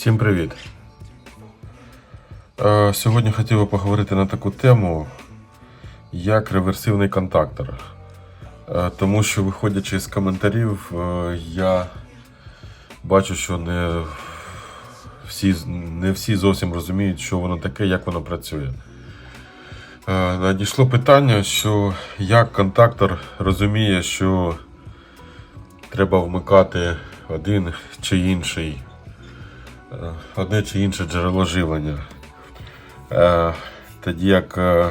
Всім привіт. Е, Сьогодні хотів би поговорити на таку тему, як реверсивний контактор. Е, Тому що, виходячи з коментарів, е, я бачу, що не всі, не всі зовсім розуміють, що воно таке, як воно працює. Надійшло питання, що як контактор розуміє, що треба вмикати один чи інший одне чи інше джерело живлення. Е, Тоді як е,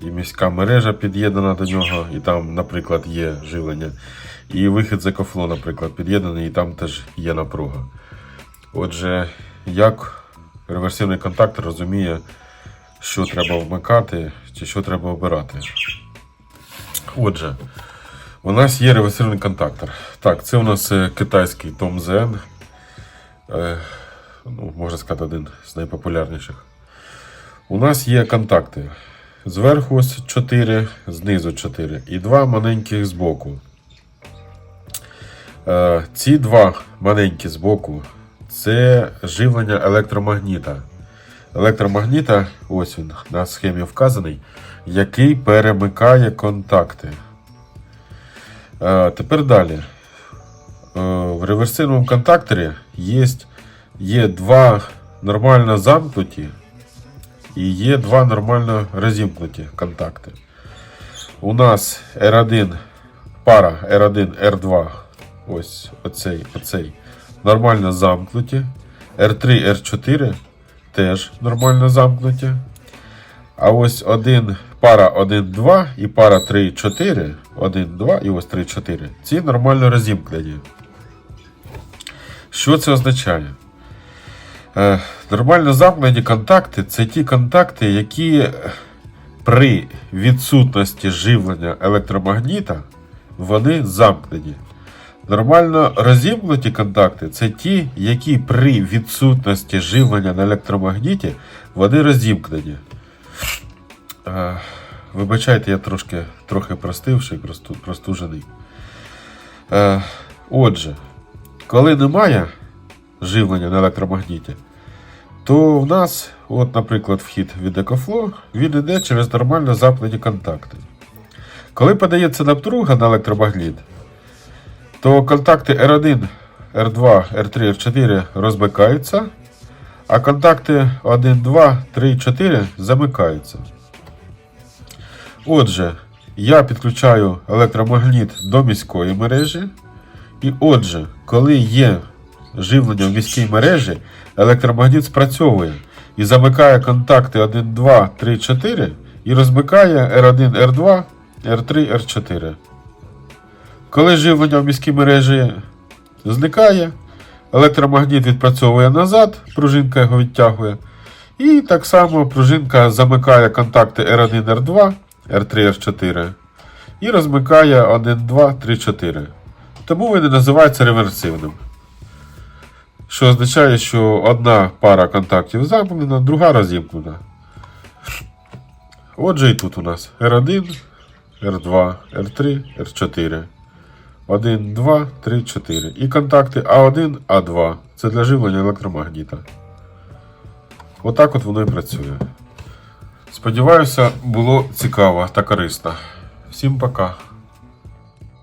і міська мережа під'єднана до нього, і там, наприклад, є живлення. І вихід з екофло, наприклад, під'єднаний, і там теж є напруга. Отже, як реверсивний контактор розуміє, що треба вмикати чи що треба обирати. Отже, у нас є реверсивний контактор. Так, це у нас е, китайський Tom Zen. Ну, можна сказати, один з найпопулярніших. У нас є контакти. Зверху ось 4, знизу 4 і два маленьких збоку. Е, ці два маленькі збоку це живлення електромагніта. Електромагніта, ось він на схемі вказаний, який перемикає контакти. Е, тепер далі. Е, в реверсивному контакторі є, є два нормально замкнуті і є два нормально розімкнуті контакти. У нас R1, пара R1, R2, ось оцей, оцей, нормально замкнуті. R3, R4 теж нормально замкнуті. А ось один, пара 1, 2 і пара 3, 4, 1, 2 і ось 3, 4. Ці нормально розімкнені. Що це означає? Е, нормально замкнені контакти це ті контакти, які при відсутності живлення електромагніта вони замкнені. Нормально розімкнуті контакти це ті, які при відсутності живлення на електромагніті вони розімкнені. Е, Вибачайте, я трошки трохи простивший, простужений. Е, Отже, коли немає живлення на електромагніті, то в нас, от, наприклад, вхід від EcoFlow, він йде через нормально замкнені контакти. Коли подається напруга на електромагніт, то контакти R1, R2, R3, R4 розмикаються, а контакти 1, 2, 3, 4 замикаються. Отже, я підключаю електромагніт до міської мережі. І отже, коли є живлення в міській мережі, електромагніт спрацьовує і замикає контакти 1, 2, 3, 4 і розмикає R1, R2, R3, R4. Коли живлення в міській мережі зникає, електромагніт відпрацьовує назад, пружинка його відтягує. І так само пружинка замикає контакти R1, R2, R3, R4 і розмикає 1, 2, 3, 4. Тому він і називається реверсивним. Що означає, що одна пара контактів замкнена, друга розімкнена. Отже, і тут у нас R1, R2, R3, R4. 1, 2, 3, 4. І контакти А1, А2. Це для живлення електромагніта. Отак от воно і працює. Сподіваюся, було цікаво та корисно. Всім пока.